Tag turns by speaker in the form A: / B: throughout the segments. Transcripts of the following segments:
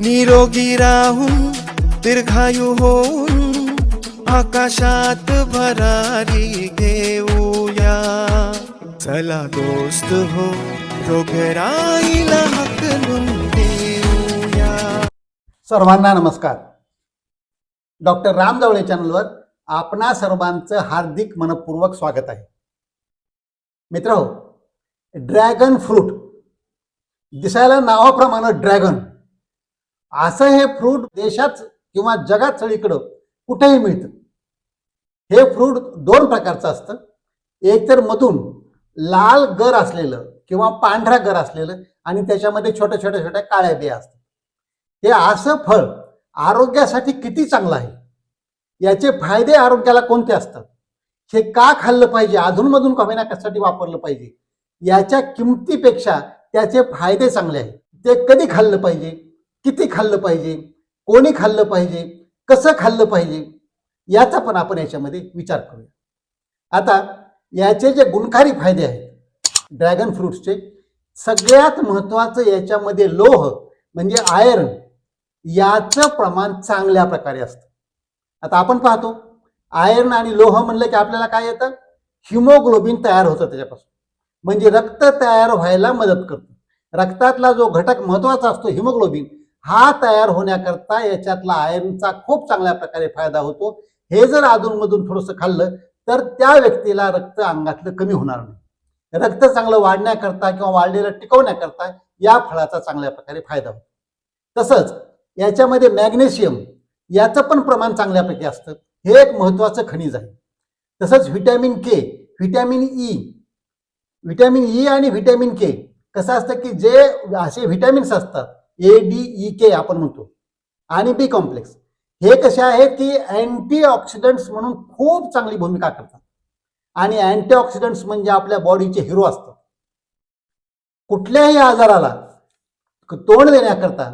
A: निरोगी राहून दीर्घायू होऊन आकाशात भरारी घेऊया. चला दोस्त हो रोगराईला हकलून देऊया
B: सर्वांना नमस्कार. डॉक्टर राम जावळे चॅनलवर आपणा सर्वांचं हार्दिक मनपूर्वक स्वागत आहे. मित्र हो, ड्रॅगन फ्रूट. दिसायला नावाप्रमाणे ड्रॅगन. असं हे फ्रूट देशात किंवा जगात सगळीकडं कुठेही मिळतं. हे फ्रूट दोन प्रकारचं असतं. एक तर मधून लाल गर असलेलं किंवा पांढरा गर असलेलं आणि त्याच्यामध्ये छोट्या छोट्या छोट्या काळ्या बिया असतात. हे असं फळ आरोग्यासाठी किती चांगलं आहे? याचे फायदे आरोग्याला कोणते असतात? हे का खाल्लं पाहिजे? अधूनमधून का कशासाठी वापरलं पाहिजे? याच्या किमतीपेक्षा त्याचे फायदे चांगले आहेत. ते कधी खाल्लं पाहिजे? किती खाल्लं पाहिजे कोणी खाल्लं पाहिजे कसं खाल्लं पाहिजे याचा पण आपण याच्यामध्ये विचार करूया. आता याचे जे गुणकारी फायदे आहेत ड्रॅगन फ्रूट्सचे सगळ्यात महत्त्वाचं याच्यामध्ये लोह म्हणजे आयर्न याचं प्रमाण चांगल्या प्रकारे असतं. आता आपण पाहतो आयर्न आणि लोह म्हणलं की आपल्याला काय येतं? हिमोग्लोबिन तयार होतं त्याच्यापासून. म्हणजे रक्त तयार व्हायला मदत करतं. रक्तातला जो घटक महत्त्वाचा असतो हिमोग्लोबिन हा तयार होण्याकरता याच्यातला आयर्नचा खूप चांगल्या प्रकारे फायदा होतो. हे जर अधूनमधून थोडंसं खाल्लं तर त्या व्यक्तीला रक्त अंगातलं कमी होणार नाही. रक्त चांगलं वाढण्याकरता किंवा वाढलेलं टिकवण्याकरता या फळाचा चांगल्या प्रकारे फायदा होतो. तसंच याच्यामध्ये मॅग्नेशियम याचं पण प्रमाण चांगल्यापैकी असतं. हे एक महत्वाचं खनिज आहे. तसंच vitamin K vitamin E vitamin E आणि व्हिटॅमिन के. कसं असतं की जे असे व्हिटॅमिन्स असतात ए डी ई के आपण म्हणतो. आणि बी कॉम्प्लेक्स हे कसे आहेत की अँटी ऑक्सिडंट्स म्हणून खूप चांगली भूमिका करतात. आणि अँटीऑक्सिडंट्स म्हणजे आपल्या बॉडीचे हिरो असतात. कुठल्याही आजाराला तोंड देण्याकरता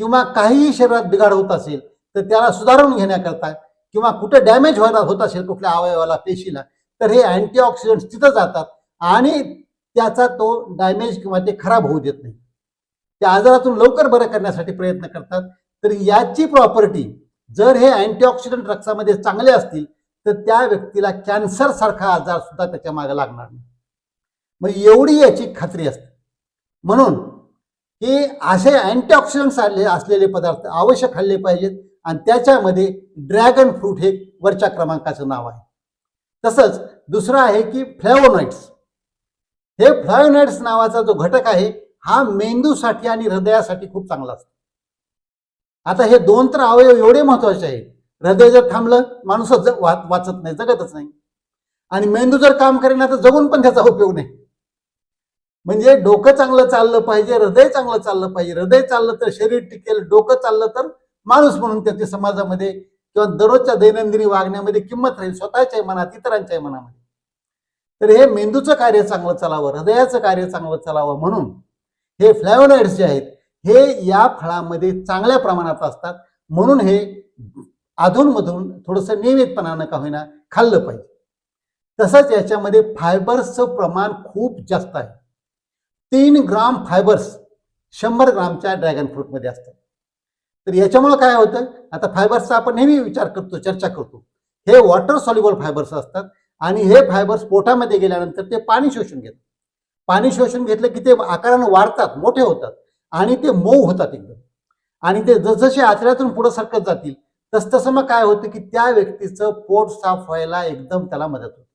B: किंवा काहीही शरीरात बिघाड होत असेल तर त्याला सुधारून घेण्याकरता किंवा कुठे डॅमेज व्हायला होत असेल कुठल्या अवयवाला पेशीला तर हे अँटीऑक्सिडंट्स तिथं जातात आणि त्याचा तो डॅमेज किंवा ते खराब होऊ देत नाही. त्या आजारातून लवकर बरं करण्यासाठी प्रयत्न करतात. तर याची प्रॉपर्टी जर हे अँटीऑक्सिडंट रक्तामध्ये चांगले असतील तर त्या व्यक्तीला कॅन्सर सारखा आजार सुद्धा त्याच्यामागे लागणार नाही. मग एवढी याची खात्री असते. म्हणून की असे अँटीऑक्सिडंट्स आले असलेले पदार्थ अवश्य खाल्ले पाहिजेत आणि त्याच्यामध्ये ड्रॅगन फ्रूट हे वरच्या क्रमांकाचं नाव आहे. तसंच दुसरं आहे की फ्लॅवोनाइट्स हे फ्लॅवोनाइट्स नावाचा जो घटक आहे हा मेंदूसाठी आणि हृदयासाठी खूप चांगला असतो. आता हे दोन तर अवयव एवढे महत्त्वाचे आहेत. हृदय जर थांबलं माणूसच वाचत नाही जगतच नाही. आणि मेंदू जर काम करेना तर जगून पण त्याचा उपयोग नाही. म्हणजे डोकं चांगलं चाललं पाहिजे हृदय चांगलं चाललं पाहिजे. हृदय चाललं तर शरीर टिकेल डोकं चाललं तर माणूस म्हणून त्याचे समाजामध्ये किंवा दररोजच्या दैनंदिनी वागण्यामध्ये किंमत राहील स्वतःच्याही मनात इतरांच्याही मनामध्ये. तर हे मेंदूचं कार्य चांगलं चालावं हृदयाचं कार्य चांगलं चालावं म्हणून हे फ्लॅवोनाइड्स जे आहेत हे या फळामध्ये चांगल्या प्रमाणात असतात. म्हणून हे अधूनमधून थोडंसं नियमितपणानं का होईना खाल्लं पाहिजे. तसंच याच्यामध्ये फायबर्सचं प्रमाण खूप जास्त आहे. तीन ग्राम फायबर्स शंभर ग्रामच्या ड्रॅगन फ्रूटमध्ये असतात. तर याच्यामुळं काय होतं? आता फायबर्सचा आपण नेहमी विचार करतो चर्चा करतो. हे वॉटर सॉल्युबल फायबर्स असतात आणि हे फायबर्स पोटामध्ये गेल्यानंतर ते पाणी शोषून घेतात. पाणी शोषून घेतलं की ते आकारानं वाढतात मोठे होतात आणि ते मऊ होतात एकदम. आणि ते जसजसे आचऱ्यातून पुढे सरकत जातील तसतसं मग काय होतं की त्या व्यक्तीचं पोट साफ व्हायला एकदम त्याला मदत होते.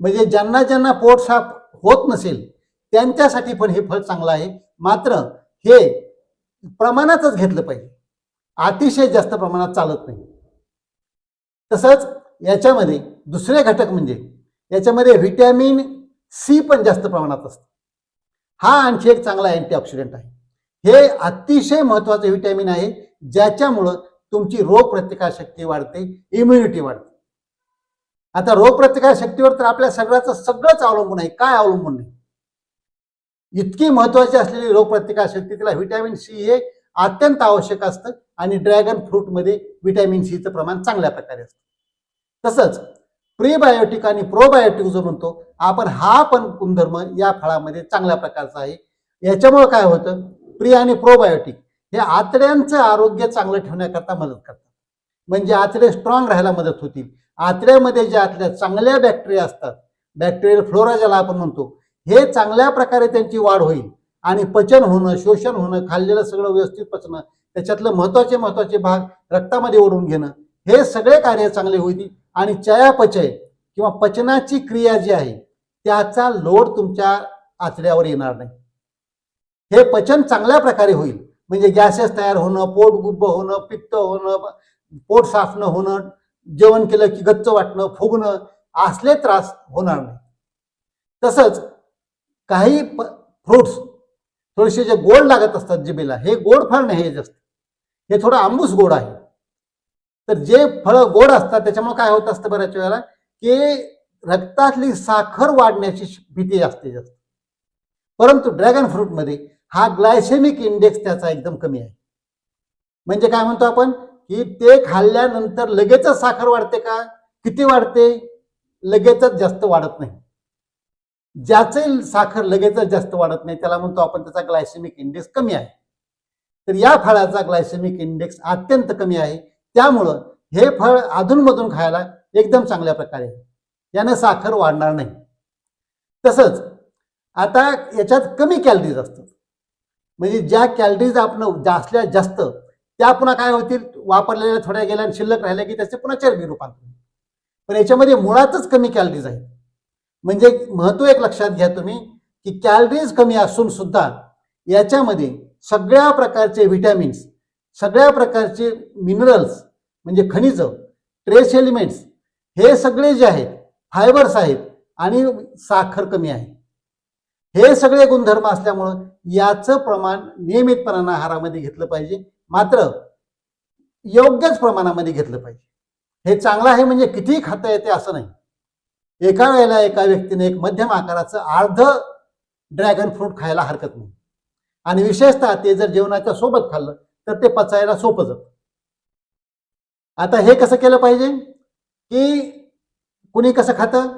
B: म्हणजे ज्यांना ज्यांना पोट साफ होत नसेल त्यांच्यासाठी पण हे फळ चांगलं आहे. मात्र हे प्रमाणातच घेतलं पाहिजे. अतिशय जास्त प्रमाणात चालत नाही. तसंच याच्यामध्ये दुसरे घटक म्हणजे याच्यामध्ये व्हिटॅमिन सी पण जास्त प्रमाणात असतं. हा आणखी एक चांगला अँटीऑक्सिडंट आहे. हे अतिशय महत्वाचं व्हिटॅमिन आहे ज्याच्यामुळं तुमची रोगप्रतिकारशक्ती वाढते इम्युनिटी वाढते. आता रोगप्रतिकारशक्तीवर तर आपल्या सगळ्याचं सगळंच अवलंबून आहे. काय अवलंबून नाही? इतकी महत्वाची असलेली रोगप्रतिकारशक्ती तिला व्हिटॅमिन सी हे अत्यंत आवश्यक असतं आणि ड्रॅगन फ्रूटमध्ये व्हिटॅमिन सीचं प्रमाण चांगल्या प्रकारे असतं. तसंच प्रीबायोटिक आणि प्रोबायोटिक जो म्हणतो आपण हा पण गुणधर्म या फळामध्ये चांगल्या प्रकारचा आहे. याच्यामुळं काय होतं? प्री आणि प्रोबायोटिक हे आतड्यांचं आरोग्य चांगलं ठेवण्याकरता मदत करतात. म्हणजे आतडे स्ट्रॉंग राहायला मदत होतील. आतड्यामध्ये ज्या आतल्या चांगल्या बॅक्टेरिया असतात बॅक्टेरियल फ्लोरा ज्याला आपण म्हणतो हे चांगल्या प्रकारे त्यांची वाढ होईल. आणि पचन होणं शोषण होणं खाल्लेलं सगळं व्यवस्थित पचणं त्याच्यातलं महत्त्वाचे महत्त्वाचे भाग रक्तामध्ये ओढून घेणं हे सगळे कार्य चांगले होतील. आणि चयापचय किंवा पचनाची क्रिया जी आहे त्याचा लोड तुमच्या आचड्यावर येणार नाही. हे पचन चांगल्या प्रकारे होईल. म्हणजे गॅसेस तयार होणं पोट गुब्ब होणं पित्त होणं पोट साफणं होणं जेवण केलं की गच्च वाटणं फुगणं असले त्रास होणार नाही. तसंच काही फ्रुट्स थोडेसे जे गोड लागत असतात जिबेला हे गोड फार नाही हे जास्त. हे थोडं आंबूस गोड आहे. तर जे फळं गोड असतात त्याच्यामुळे काय होत असतं बऱ्याच वेळेला? की रक्तातली साखर वाढण्याची भीती जास्तीत जास्त. परंतु ड्रॅगन फ्रूटमध्ये हा ग्लायसेमिक इंडेक्स त्याचा एकदम कमी आहे. म्हणजे काय म्हणतो आपण? की ते खाल्ल्यानंतर लगेचच साखर वाढते का? किती वाढते? लगेचच जास्त वाढत नाही. ज्याचे साखर लगेचच जास्त वाढत नाही त्याला म्हणतो आपण त्याचा ग्लायसेमिक इंडेक्स कमी आहे. तर या फळाचा ग्लायसेमिक इंडेक्स अत्यंत कमी आहे. त्यामुळं हे फळ अधूनमधून खायला एकदम चांगल्या प्रकारे यानं साखर वाढणार नाही. तसंच आता याच्यात कमी कॅलरीज असतात. म्हणजे ज्या कॅलरीज आपण जास्ल्या जास्त त्या पुन्हा काय होतील? वापरलेल्या थोड्या गेल्या आणि शिल्लक राहिल्या की त्याचे पुन्हा चरबी रूपांतर पण याच्यामध्ये मुळातच कमी कॅलरीज आहेत. म्हणजे महत्त्व एक लक्षात घ्या तुम्ही की कॅलरीज कमी असून सुद्धा याच्यामध्ये सगळ्या प्रकारचे व्हिटॅमिन्स सगळ्या प्रकारचे मिनरल्स म्हणजे खनिज ट्रेस एलिमेंट्स हे सगळे जे आहेत फायबर्स आहेत आणि साखर कमी आहे. हे सगळे गुणधर्म असल्यामुळं याचं प्रमाण नियमितपणानं आहारामध्ये घेतलं पाहिजे. मात्र योग्यच प्रमाणामध्ये घेतलं पाहिजे. हे चांगलं आहे म्हणजे कितीही खाता येते असं नाही. एका वेळेला एका व्यक्तीने एक मध्यम आकाराचं अर्ध ड्रॅगन फ्रूट खायला हरकत नाही. आणि विशेषतः ते जर जेवणाच्या सोबत खाल्लं तर ते पचायला सोपं जातं. आता हे कसं केलं पाहिजे? की कुणी कसं खातं?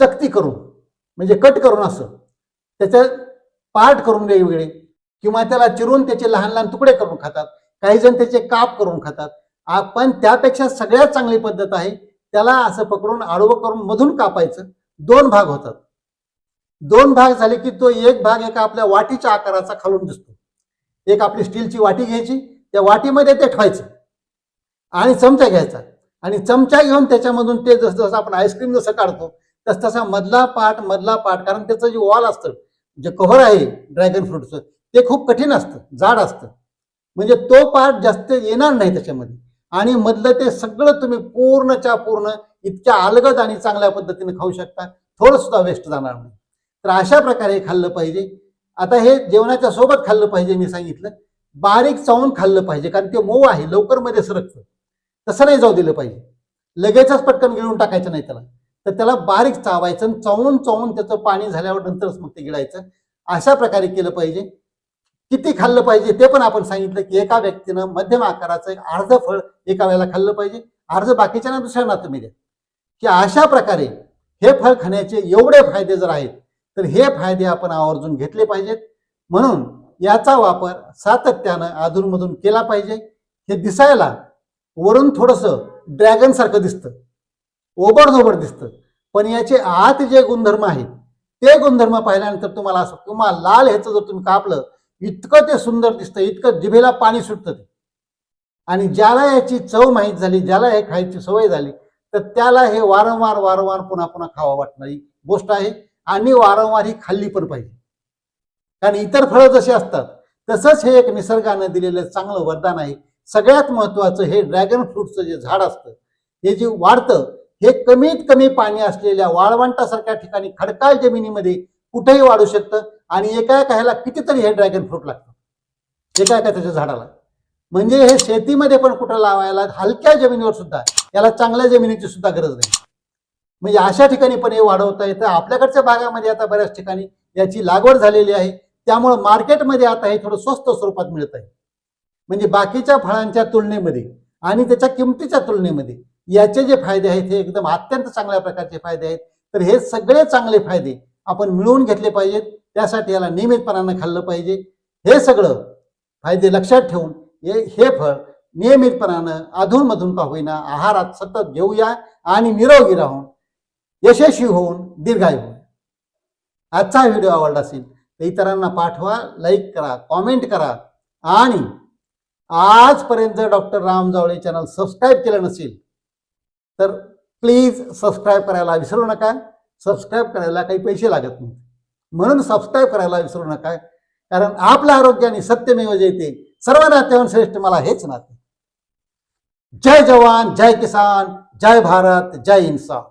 B: चकती करून म्हणजे कट करून असं. त्याचं पार्ट करून वेगवेगळे किंवा त्याला चिरून त्याचे लहान लहान तुकडे करून खातात. काही जण त्याचे काप करून खातात. पण त्यापेक्षा सगळ्यात चांगली पद्धत आहे त्याला असं पकडून आडवं करून मधून कापायचं. दोन भाग होतात. दोन भाग झाले की तो एक भाग एका आपल्या वाटीच्या आकाराचा खालून दिसतो. एक आपली स्टीलची वाटी घ्यायची त्या वाटीमध्ये ते ठेवायचं आणि चमचा घ्यायचा. आणि चमचा घेऊन त्याच्यामधून ते जसं जसं आपण आईस्क्रीम जसं काढतो तस तसा मधला पार्ट मधला पार्ट कारण त्याचं जे वॉल असतं जे कव्हर आहे ड्रॅगन फ्रूटचं ते खूप कठीण असतं जाड असतं. म्हणजे तो पार्ट जास्त येणार नाही त्याच्यामध्ये. आणि मधलं ते सगळं तुम्ही पूर्णच्या पूर्ण इतक्या अलगद आणि चांगल्या पद्धतीने खाऊ शकता. थोडं सुद्धा वेस्ट जाणार नाही. तर अशा प्रकारे खाल्लं पाहिजे. आता हे जेवणाच्या सोबत खाल्लं पाहिजे मी सांगितलं. बारीक चावून खाल्लं पाहिजे कारण ते मऊ आहे लवकरमध्ये सरकतं तसं नाही जाऊ दिलं पाहिजे. लगेचच पटकन गिळून टाकायचं नाही त्याला. तर त्याला बारीक चावायचं आणि चावून चावून त्याचं पाणी झाल्यावर नंतरच मग ते गिळायचं. अशा प्रकारे केलं पाहिजे. किती खाल्लं पाहिजे ते पण आपण सांगितलं की एका व्यक्तीनं मध्यम आकाराचं एक अर्ध फळ एका वेळेला खाल्लं पाहिजे. अर्ध बाकीच्या ना दुसऱ्यांना तुम्ही द्या. की अशा प्रकारे हे फळ खाण्याचे एवढे फायदे जर आहेत तर हे फायदे आपण आवर्जून घेतले पाहिजेत. म्हणून याचा वापर सातत्यानं अधूनमधून केला पाहिजे. हे दिसायला वरून थोडंसं ड्रॅगन सारखं दिसतं. ओबडधोबड दिसतं. पण याचे आत जे गुणधर्म आहेत ते गुणधर्म पाहिल्यानंतर तुम्हाला असं किंवा लाल ह्याचं जर तुम्ही कापलं इतकं ते सुंदर दिसतं इतकं जिभेला पाणी सुटतं ते. आणि ज्याला याची चव माहीत झाली ज्याला हे खायची सवय झाली तर त्याला हे वारंवार वारंवार पुन्हा पुन्हा खावा वाटणारी गोष्ट आहे. आणि वारंवार ही खाल्ली पण पाहिजे. कारण इतर फळं जशी असतात तसंच हे एक निसर्गानं दिलेलं चांगलं वरदान आहे. सगळ्यात महत्वाचं हे ड्रॅगन फ्रूटचं जे झाड असतं हे जे वाढतं हे कमीत कमी पाणी असलेल्या वाळवंटासारख्या ठिकाणी खडकाळ जमिनीमध्ये कुठेही वाढू शकतं आणि एका एका ह्याला कितीतरी हे ड्रॅगन फ्रूट लागतं. एका एका त्याच्या झाडाला. म्हणजे हे शेतीमध्ये पण कुठं लावायला हलक्या जमिनीवर सुद्धा याला चांगल्या जमिनीची सुद्धा गरज नाही. म्हणजे अशा ठिकाणी पण हे वाढवता येतं. आपल्याकडच्या भागामध्ये आता बऱ्याच ठिकाणी याची लागवड झालेली आहे. त्यामुळं मार्केटमध्ये आता हे थोडं स्वस्त स्वरूपात मिळत आहे म्हणजे बाकीच्या फळांच्या तुलनेमध्ये आणि त्याच्या किमतीच्या तुलनेमध्ये याचे जे फायदे आहेत हे एकदम अत्यंत चांगल्या प्रकारचे फायदे आहेत. तर हे सगळे चांगले फायदे आपण मिळवून घेतले पाहिजेत. त्यासाठी याला नियमितपणानं खाल्लं पाहिजे. हे सगळं फायदे लक्षात ठेवून हे हे फळ नियमितपणानं अधूनमधून का होईना आहारात सतत घेऊया आणि निरोगी राहून यशस्वी होऊन दीर्घायू होऊन आजचा व्हिडिओ आवडला असेल तर इतरांना पाठवा लाईक करा कॉमेंट करा आणि आजपर्यंत जर doctor Ram Jawale channel subscribe केलं नसेल तर प्लीज सबस्क्राईब करायला विसरू नका. सबस्क्राईब करायला काही पैसे लागत नाहीत. म्हणून सबस्क्राईब करायला विसरू नका कारण आपलं आरोग्य आणि सत्यमेव जयते सर्व नात्यावर श्रेष्ठ मला हेच नाते. जय जवान जय किसान जय भारत जय इन्सान